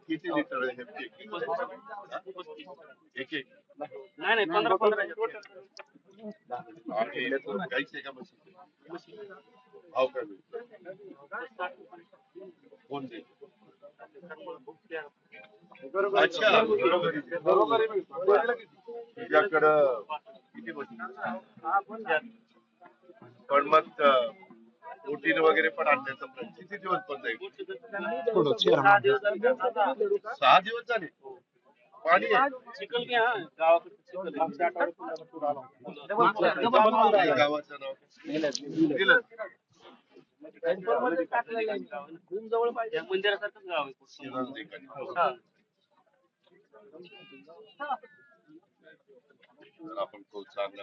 किती लिटर आहे एक एक नाही नाही पंधरा पंधरा आणि गाईचे का म्हशी भाव काय। कोण देईल? अच्छा। बरोबर तुझ्याकडं किती म्हशी पण मग प्रोटीन वगैरे पण आणण्याचा प्रयत्न किती दिवस बंद आहे सहा दिवस झाले. पाणी. गावाचं नाव. दिलं. मंदिरासारखंच गाव आहे आपण तो चांगला